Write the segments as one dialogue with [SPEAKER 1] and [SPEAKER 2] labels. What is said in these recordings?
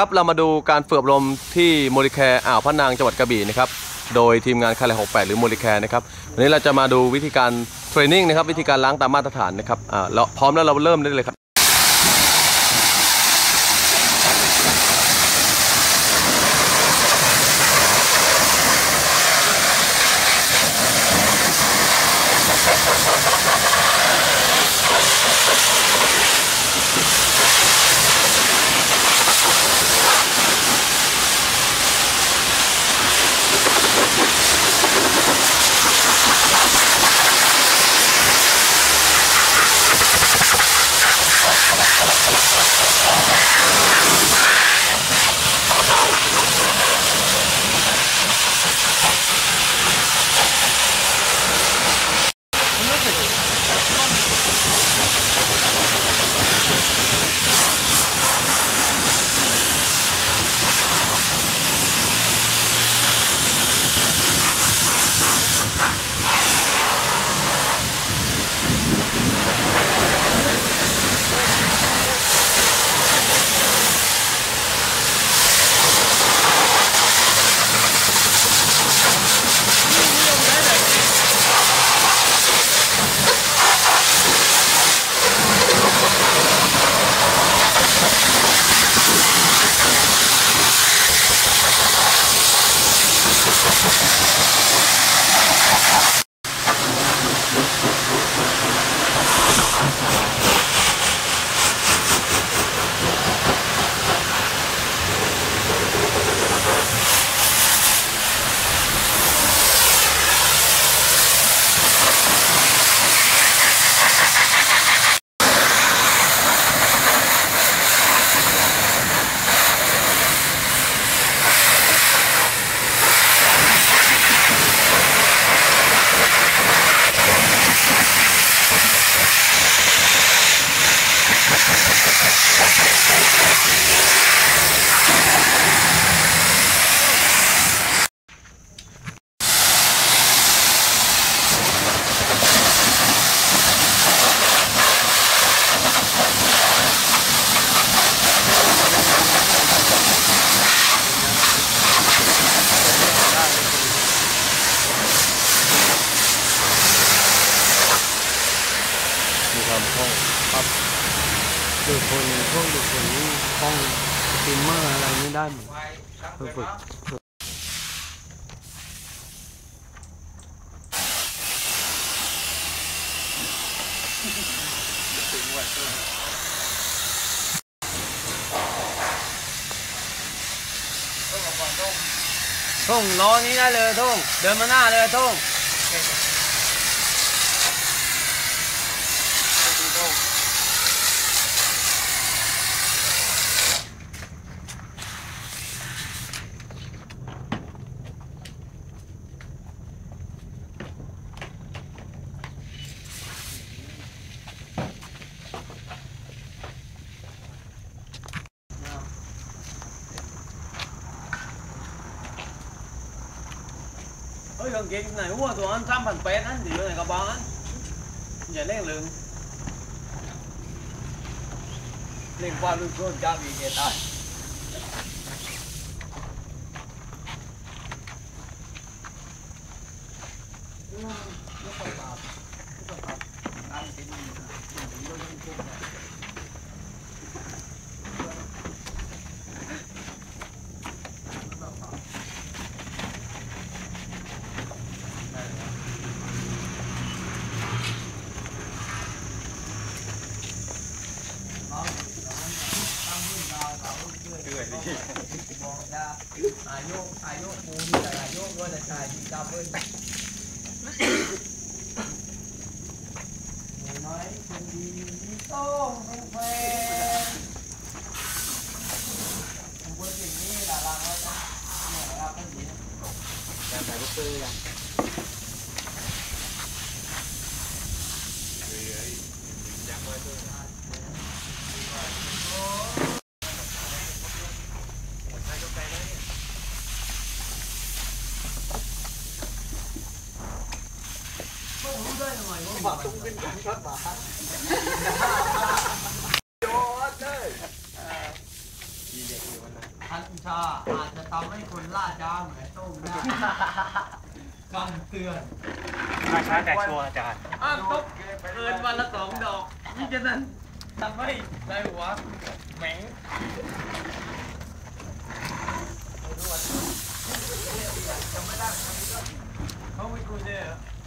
[SPEAKER 1] ครับเรามาดูการฝึกอบรมที่โมริแคร์อ่าวพะนางจังหวัดกระบี่นะครับโดยทีมงานคาร์เล68หรือโมริแคร์นะครับวันนี้เราจะมาดูวิธีการเทรนนิ่งนะครับวิธีการล้างตามมาตรฐานนะครับอ่าแล้วพร้อมแล้วเราเริ่มได้เลยครับ
[SPEAKER 2] ดูคนพวกดูคนนี่คล่องสตรีมเมอร์อะไรนี่ได้หมดเพื่อฝึกทุ่งล้อนี้ได้เลยทุ่งเดินมาหน้าเลยทุ่ง กางเกงไหนวัวตัวนั้นสามพันแปดนั้นอยู่ไหนกระบังนั้นอย่าเล่นลืมเล่นว่าลูกโดนจ้ามีเกตได้ ายุปูนี่แต่อายุก็จะชายที่จับเลยน้อยคนดีที่ต้องเป็นแฟนผมพูดสิ่งนี้ดาราเขาจะเนี่ยดาราคนดีก ารใส่ลูกปืนอะโยนเลยทันชาอาจจะทำให้คนล่าจ้างไอ้ต้มได้คำเตือน
[SPEAKER 3] มาช้าแต่ชัวร์อาจารย์
[SPEAKER 2] อ้าวตุ๊บเกินวันละสองดอกนี่จะนั้นทำให้ในหัวแหมงเขาไม่คุย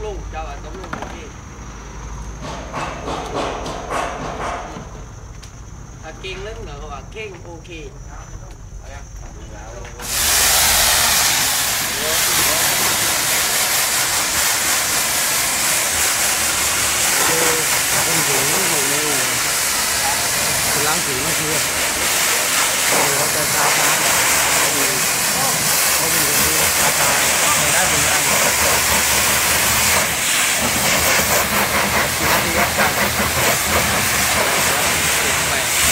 [SPEAKER 2] tống luôn cho bà tống luôn đi à, kiên lớn nữa và kiên ok. Lắng chỉ nó kia, rồi nó sẽ sao sao, ก็มดเลยล้าไม่เชื่อเขาจะช้าช้าเขานคนที่ช้าช้าได้ด้กี่นาทีครับจารย์สิบแป